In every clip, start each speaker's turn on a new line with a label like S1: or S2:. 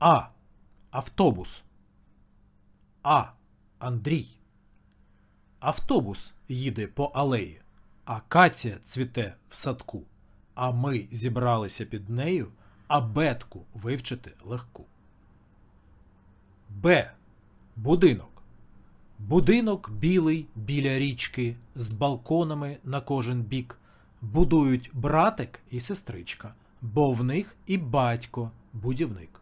S1: А. Автобус. А. Андрій. Автобус їде по алеї, акація цвіте в садку, а ми зібралися під нею абетку вивчити легку. Б. Будинок. Будинок білий біля річки з балконами на кожен бік. Будують братик і сестричка, бо в них і батько будівник.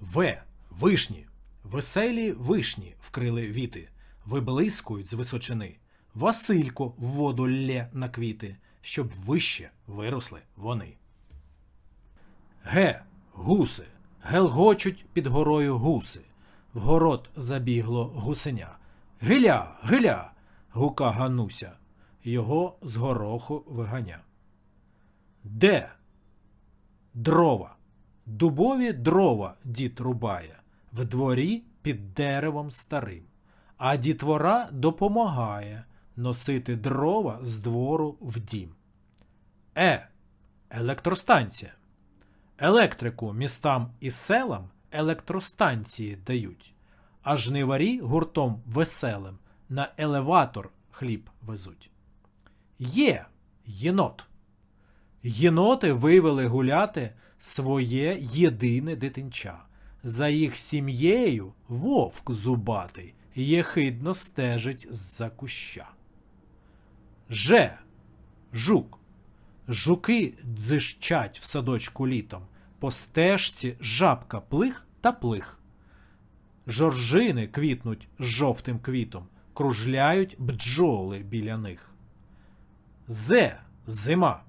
S1: В. Вишні. Веселі вишні вкрили віти, виблискують з височини. Василько в воду лє на квіти, щоб вище виросли вони. Ге, гуси, гелгочуть під горою гуси. В город забігло гусеня. Гиля, гиля. гука Гануся. Його з гороху виганя. Де? Дрова. Дубові дрова дід рубає в дворі під деревом старим. А дітвора допомагає носити дрова з двору в дім. Е. Електростанція. Електрику містам і селам електростанції дають, а жниварі гуртом веселим на елеватор хліб везуть. Є єнот. Єноти вивели гуляти своє єдине дитинча. За їх сім'єю вовк зубатий єхидно стежить з-за куща. Же. Жук. Жуки дзищать в садочку літом. По стежці жабка плих та плих. Жоржини квітнуть жовтим квітом, кружляють бджоли біля них. Зе зима.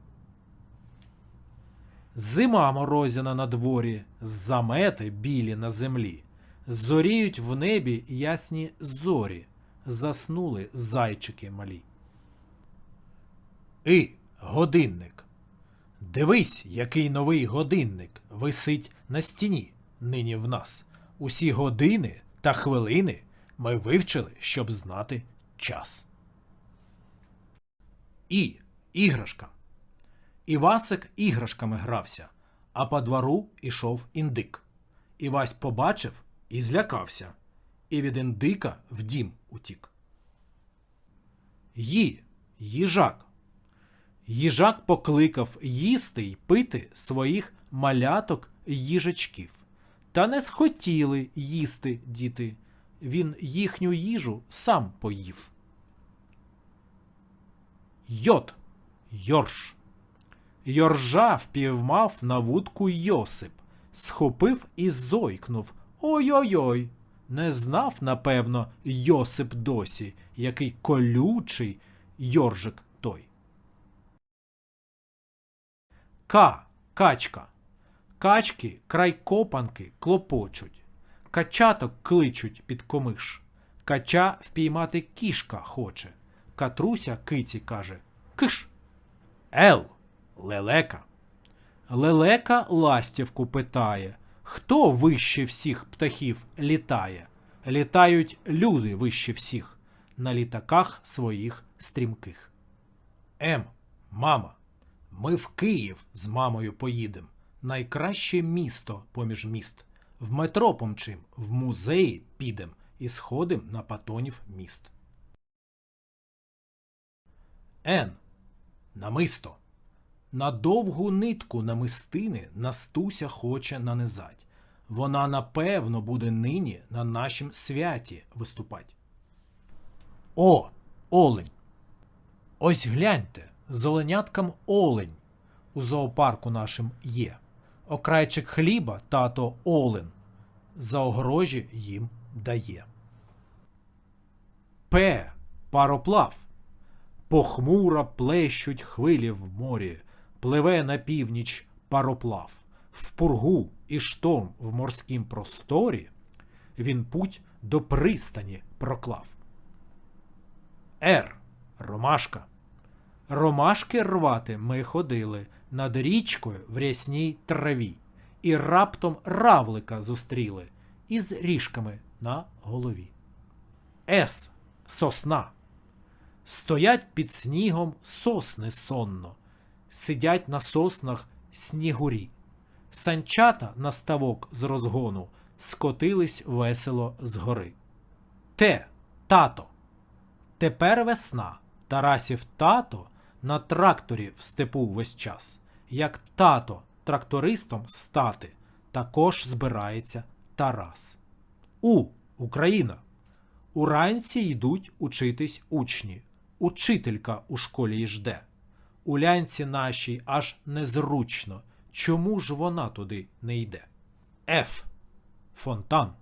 S1: Зима морозяна на дворі, замети білі на землі. Зоріють в небі ясні зорі, заснули зайчики малі. І годинник. Дивись, який новий годинник висить на стіні нині в нас. Усі години та хвилини ми вивчили, щоб знати час. І іграшка. Івасик іграшками грався, а по двору ішов індик. Івась побачив і злякався, і від індика в дім утік. Ї їжак. Їжак покликав їсти й пити своїх маляток їжачків. Та не схотіли їсти діти. Він їхню їжу сам поїв. Йот Йорш. Йоржа впіймав на вудку Йосип, схопив і зойкнув. Ой-ой-ой. Не знав, напевно, Йосип досі, який колючий Йоржик той. К. Качка. Качки край копанки клопочуть. Качаток кличуть під комиш. Кача впіймати кішка хоче. Катруся киці каже Киш. Ел. Лелека. Лелека ластівку питає Хто вище всіх птахів літає? Літають люди вище всіх на літаках своїх стрімких. Ем, мама, ми в Київ з мамою поїдем. Найкраще місто поміж міст. В метро помчим, в музеї підем і сходим на патонів міст. Н. Намисто. На довгу нитку намистини Настуся хоче нанизать. Вона напевно буде нині на нашім святі виступать. О, олень. Ось гляньте, з оленятком олень у зоопарку нашим є. Окрайчик хліба тато олен за огорожі їм дає. П. Пароплав. Похмуро плещуть хвилі в морі, пливе на північ пароплав. В пургу і шторм в морськім просторі він путь до пристані проклав. Р. Ромашка. Ромашки рвати ми ходили над річкою в рясній траві, і раптом равлика зустріли із ріжками на голові. С. Сосна. Стоять під снігом сосни сонно, сидять на соснах снігурі. Санчата на ставок з розгону скотились весело з гори. Те, тато. Тепер весна. Тарасів тато на тракторі в степу весь час. Як тато трактористом стати, також збирається Тарас. У. Україна. Уранці йдуть учитись учні. Учителька у школі жде. У лянці нашій аж незручно. Чому ж вона туди не йде? Ф. Фонтан.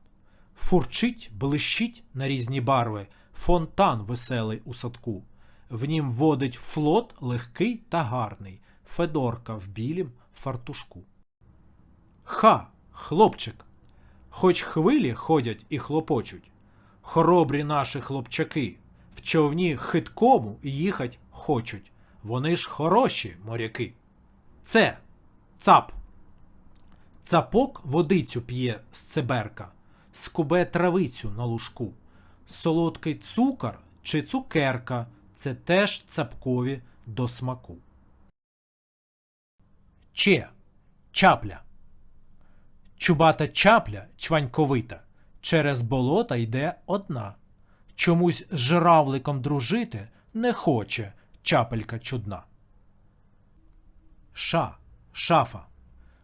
S1: Фурчить, блищить на різні барви. Фонтан веселий у садку. В нім водить флот легкий та гарний. Федорка в білім фартушку. Ха, хлопчик. Хоч хвилі ходять і хлопочуть. Хоробрі наші хлопчаки в човні хиткому їхать хочуть. Вони ж хороші моряки. Це цап. Цапок водицю п'є з циберка, скубе травицю на лужку. Солодкий цукор чи цукерка це теж цапкові до смаку. Че чапля. Чубата чапля чваньковита, через болота йде одна. Чомусь з жиравликом дружити не хоче чапелька чудна. Ша, шафа.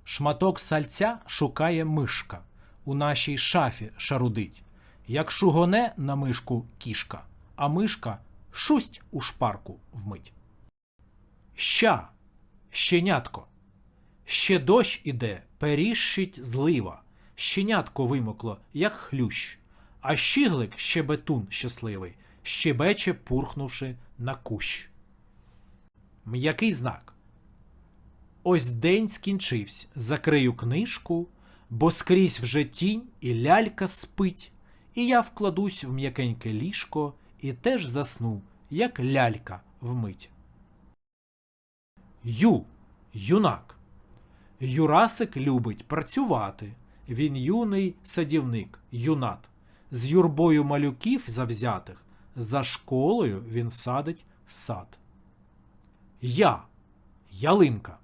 S1: Шматок сальця шукає мишка. У нашій шафі шарудить. Як шугоне на мишку кішка, а мишка шусть у шпарку вмить. Ща, щенятко. Ще дощ іде, періщить злива. Щенятко вимокло, як хлющ, а щіглик щебетун щасливий, щебече, пурхнувши на кущ. М'який знак. Ось день скінчився, закрию книжку, бо скрізь вже тінь і лялька спить, і я вкладусь в м'якеньке ліжко і теж засну, як лялька вмить. Ю. Юнак. Юрасик любить працювати. Він юний садівник, юнат. З юрбою малюків завзятих, за школою він садить сад. Я. Ялинка.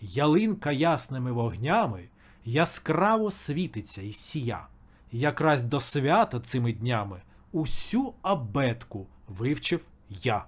S1: Ялинка ясними вогнями яскраво світиться і сія. Якраз до свята цими днями усю абетку вивчив я.